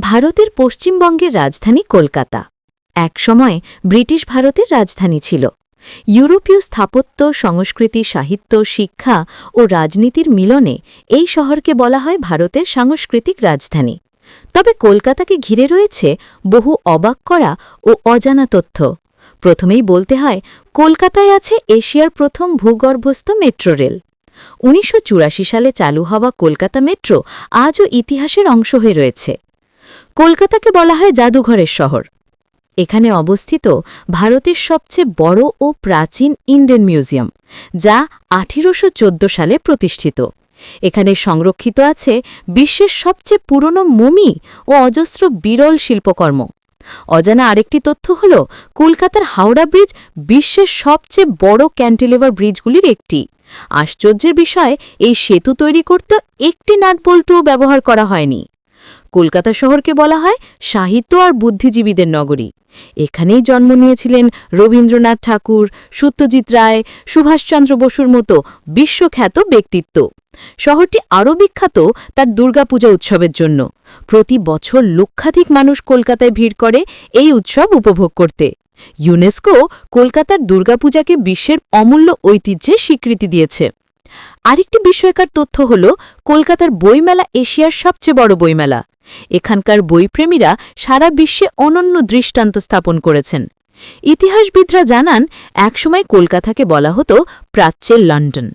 ভারতের পশ্চিমবঙ্গের রাজধানী কলকাতা। এক একসময় ব্রিটিশ ভারতের রাজধানী ছিল। ইউরোপীয় স্থাপত্য, সংস্কৃতি, সাহিত্য, শিক্ষা ও রাজনীতির মিলনে এই শহরকে বলা হয় ভারতের সাংস্কৃতিক রাজধানী। তবে কলকাতাকে ঘিরে রয়েছে বহু অবাক করা ও অজানা তথ্য। প্রথমেই বলতে হয়, কলকাতায় আছে এশিয়ার প্রথম ভূগর্ভস্থ মেট্রো রেল। উনিশশো চুরাশি সালে চালু হওয়া কলকাতা মেট্রো আজও ইতিহাসের অংশ হয়ে রয়েছে। কলকাতাকে বলা হয় জাদুঘরের শহর। এখানে অবস্থিত ভারতের সবচেয়ে বড় ও প্রাচীন ইন্ডিয়ান মিউজিয়াম, যা আঠেরোশো চোদ্দ সালে প্রতিষ্ঠিত। এখানে সংরক্ষিত আছে বিশ্বের সবচেয়ে পুরনো মমি ও অজস্র বিরল শিল্পকর্ম। অজানা আরেকটি তথ্য হল, কলকাতার হাওড়া ব্রিজ বিশ্বের সবচেয়ে বড় ক্যান্টিলেভার ব্রিজগুলির একটি। আশ্চর্যের বিষয়, এই সেতু তৈরি করতে একটি নাটবল্টুও ব্যবহার করা হয়নি। কলকাতা শহরকে বলা হয় সাহিত্য আর বুদ্ধিজীবীদের নগরী। এখানেই জন্ম নিয়েছিলেন রবীন্দ্রনাথ ঠাকুর, সত্যজিৎ রায়, সুভাষচন্দ্র বসুর মতো বিশ্বখ্যাত ব্যক্তিত্ব। শহরটি আরও বিখ্যাত তার দুর্গাপূজা উৎসবের জন্য। প্রতি বছর লক্ষাধিক মানুষ কলকাতায় ভিড় করে এই উৎসব উপভোগ করতে। ইউনেস্কো কলকাতার দুর্গাপূজাকে বিশ্বের অমূল্য ঐতিহ্যের স্বীকৃতি দিয়েছে। আরেকটি বিস্ময়কর তথ্য হল, কলকাতার বইমেলা এশিয়ার সবচেয়ে বড় বইমেলা। এখানকার বইপ্রেমীরা সারা বিশ্বে অনন্য দৃষ্টান্ত স্থাপন করেছেন। ইতিহাসবিদরা জানান, একসময় কলকাতাকে বলা হতো প্রাচ্যের লন্ডন।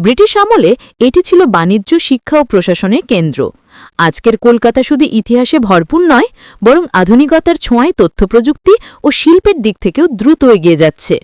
ব্রিটিশ আমলে এটি ছিল বাণিজ্য, শিক্ষা ও প্রশাসনের কেন্দ্র। আজকের কলকাতা শুধু ইতিহাসে ভরপুর নয়, বরং আধুনিকতার ছোঁয়ায় তথ্যপ্রযুক্তি ও শিল্পের দিক থেকেও দ্রুত এগিয়ে যাচ্ছে।